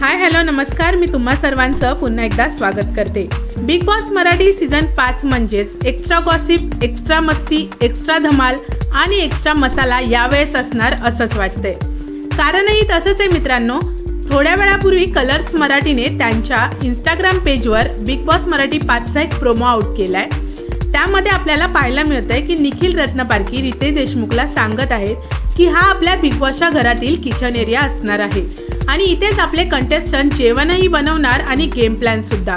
Hi hello नमस्कार. मी तुम्हा सर्वांचं पुन्हा एकदा स्वागत करते. बिग बॉस मराठी सीझन पाच म्हणजेच एक्स्ट्रा गॉसिप एक्स्ट्रा मस्ती एक्स्ट्रा धमाल आणि एक्स्ट्रा मसाला यावेळेस असणार असंच वाटतंय. कारणही तसंच आहे मित्रांनो थोड्या वेळापूर्वी कलर्स मराठीने त्यांच्या इंस्टाग्राम पेजवर बिग बॉस मराठी पाचचा एक प्रोमो आउट आहे त्यामध्ये आपल्याला पाहायला मिळतंय की निखिल रत्नपारखी रितेश देशमुखला सांगत आहेत की हा आपल्या बिग बॉसच्या घरातील किचन एरिया असणार आहे. आणि इथेच आपले कंटेस्टंट जेवणही बनवणार आणि गेम प्लॅन सुद्धा.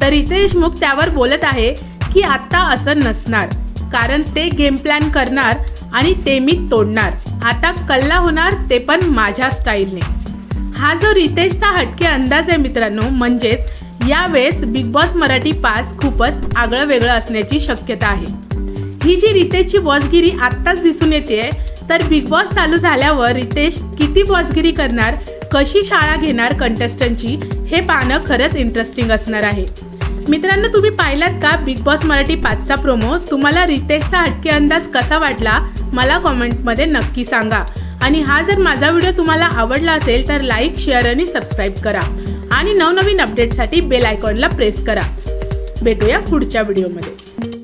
तर रितेश मुख त्यावर बोलत आहे की आत्ता असं नसणार कारण ते गेम प्लॅन करणार आणि ते मी तोडणार. आता कल्ला होणार ते पण माझ्या स्टाईलने हा जो रितेशचा हटके अंदाज आहे मित्रांनो म्हणजेच यावेळेस बिग बॉस मराठी पाच खूपच आगळं वेगळं असण्याची शक्यता आहे. ही जी रितेशची बॉसगिरी आत्ताच दिसून येते तर बिग बॉस चालू झाल्यावर रितेश किती बॉसगिरी करणार कशी शाळा घेणार कंटेस्टंटची हे पाहणं खरंच इंटरेस्टिंग असणार आहे. मित्रांनो तुम्ही पाहिलात का बिग बॉस मराठी पाचचा प्रोमो तुम्हाला रितेशचा हटके अंदाज कसा वाटला? मला कॉमेंटमध्ये नक्की सांगा. आणि हा जर माझा व्हिडिओ तुम्हाला आवडला असेल तर लाईक शेअर आणि सबस्क्राईब करा. आणि नवनवीन अपडेटसाठी बेल आयकॉनला प्रेस करा. भेटूया पुढच्या व्हिडिओमध्ये